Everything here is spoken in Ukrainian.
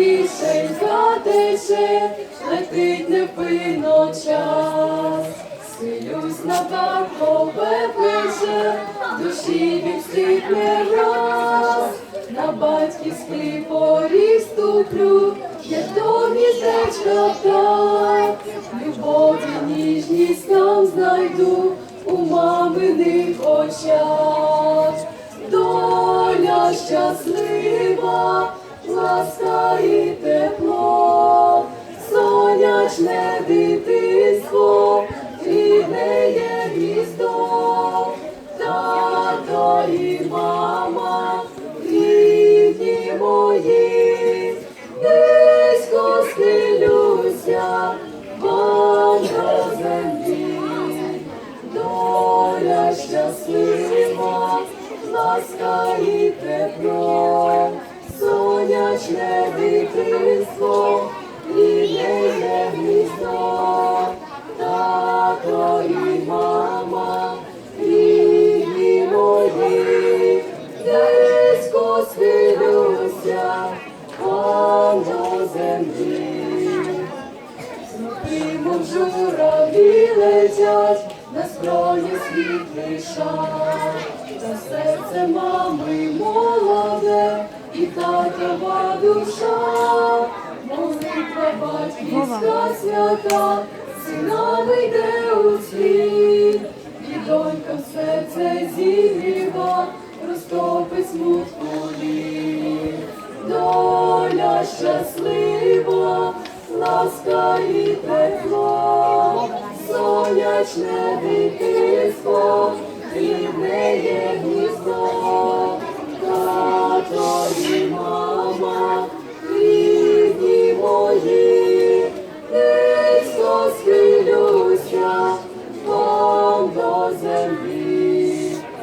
рішенька тече, летить невпинно час. Силюсь на паркове плече, душі від не раз. На батьківський поріг ступлю, як до гніздечка птах. Любов і ніжність там знайду у маминих очах. Доля щаслива, ласка і тепло, сонячне дитинство, рідне є гніздо, тато і мама, рідні мої, низько схилюся, вам до землі. Доля щаслива, ласка і тепло, сонячне дитинство, рідне гніздо, тато і мама, рідні мої, десь схилюся, вам до землі. Прийму журавлі летять, на скроні світлий шар, та серце мами молоде, і татова душа, молитва батьківська свята, синами йде у світ, і донька в серце зігріва, розтопить смутку літ. Доля щаслива, ласка і тепло, сонячне дитинство,